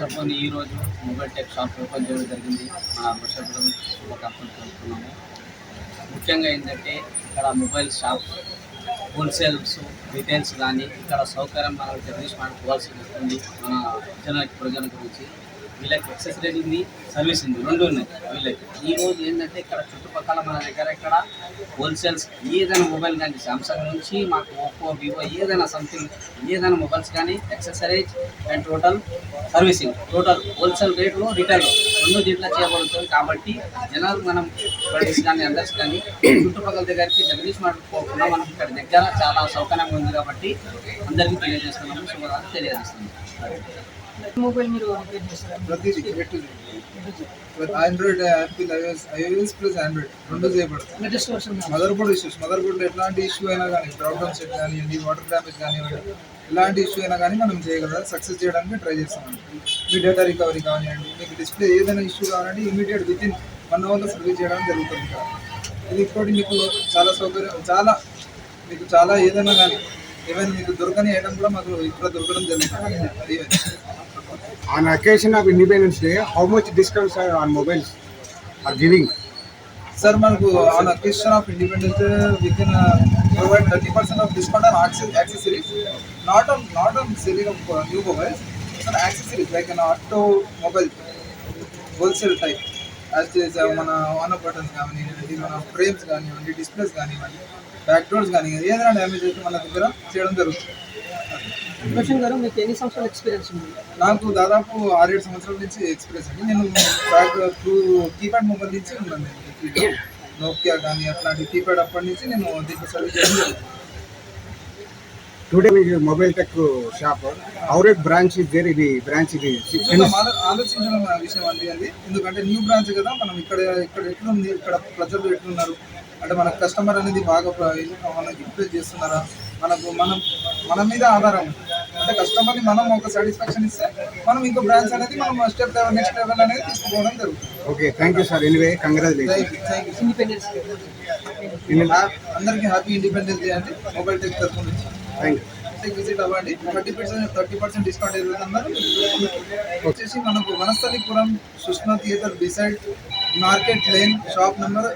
పురస్కరించుకొని ఈరోజు mobile Tech shop open చేయడం జరిగింది. మన వర్షపురం శుభకార్తలు తెలుపుతున్నాము. ముఖ్యంగా ఏంటంటే ఇక్కడ మొబైల్ షాప్ హోల్సేల్స్ రిటైల్స్ కానీ ఇక్కడ సౌకర్యం మనం జగదీష్ మాట్లాడుకోవాల్సి వస్తుంది. మన జనానికి ప్రజల గురించి వీళ్ళకి ఎక్సెసరీస్ ఉంది సర్వీస్ ఉంది. రెండు ఉన్నాయి వీళ్ళకి. ఈరోజు ఏంటంటే ఇక్కడ చుట్టుపక్కల మన దగ్గర ఇక్కడ హోల్సేల్స్ ఏదైనా మొబైల్ కానీ సామ్సంగ్ నుంచి మాకు ఓప్పో వివో ఏదైనా సంథింగ్ ఏదైనా మొబైల్స్ కానీ accessories and total servicing total wholesale రేట్లో రిటైల్ రెండు దీంట్లో చేయబడుతుంది కాబట్టి జనాలు మనం ఫ్రెండ్స్ కానీ అందర్స్ కానీ చుట్టుపక్కల దగ్గరికి జగదీష్ మార్ట్ పోకుండా ఇక్కడ దగ్గర చాలా సౌకర్యంగా ఉంది కాబట్టి అందరికీ తెలియజేస్తున్నాము శుభాకాంక్షలు తెలియజేస్తున్నాము. మొబైల్ మీరు చేస్తారా ప్రతిదీ Android Apple iOS iOS plus Android రెండు latest version motherboard issues మదర్ బోర్డ్లో ఎట్లాంటి ఇష్యూ అయినా కానీ ప్రాబ్లమ్ సెట్ కానివ్వండి వాటర్ డ్యామేజ్ కానివ్వండి ఎలాంటి ఇష్యూ అయినా కానీ మనం చేయగలం సక్సెస్ చేయడానికి ట్రై చేస్తామండి మీ డేటా రికవరీ కానివ్వండి మీకు డిస్ప్లే ఏదైనా ఇష్యూ కావాలంటే ఇమీడియట్ విత్ ఇన్ వన్ అవర్లో సర్వీస్ చేయడం జరుగుతుంది. ఇది ఇంకోటి మీకు చాలా సౌకర్యం చాలా మీకు చాలా ఏదైనా కానీ మీకు దొరకని ఐటమ్ కూడా మాకు ఇక్కడ దొరకడం జరుగుతుంది. On occasion of Independence Day, how much discounts are on mobiles are giving? Sir మనకు on occasion of independence we can provide thirty percent of discount on accessories not on not on selling of new mobiles on accessories like an automobile wholesale type as మన Honor buttons కానివ్వండి మన frames కానివ్వండి displays కానివ్వండి back doors కానివ్వండి ఏదైనా damage అయితే మన దగ్గర చేయడం జరుగుతుంది. రోషన్ గారు మీకు ఎన్ని సంవత్సరాల ఎక్స్పీరియన్స్ ఉంది? నాకు దాదాపు ఆరేడు సంవత్సరాల నుంచి ఎక్స్పీరియన్స్ అండి నేను బ్యాక్ టూ కీప్యాడ్ మొబైల్ నుంచి ఉన్నాను. నేను నోకియా కానీ అట్లాంటి కీప్యాడ్ అప్పటి నుంచి నేను దీంట్లో సర్వీస్ చేయడం జరుగుతుంది. Tech shop. Our branch is there. The branch is చూద్దాం, ఆలో- ఆలోచించిన విషయం అండి అది ఎందుకంటే న్యూ బ్రాంచ్ కదా మనం ఇక్కడ ఇక్కడ ఎట్లుంది ఇక్కడ ప్రజలు ఎట్లున్నారు అంటే మన కస్టమర్ అనేది బాగా మనకి ఇంప్రెస్ చేస్తున్నారా మనకు మనం మన మీద ఆధారం అంటే కస్టమర్ని మనం ఒక సాటిస్ఫాక్షన్ ఇస్తే మనం ఇంకో బ్రాంచ్ అనేది మనం స్టెప్ లెవెల్ నెక్స్ట్ లెవెల్ అనేది తీసుకోవడం జరుగుతుంది. congratulations. Thank you thank you independence అందరికీ హ్యాపీ ఇండిపెండెన్స్ డే అండి. మొబైల్ టెక్ తరఫు నుంచి. You. ఇంటికి విజిట్ అవ్వండి. Thirty percent thirty percent discount జరుగుతున్నారు వచ్చేసి మనకు Vanasthalipuram Sushma theatre beside market lane shop number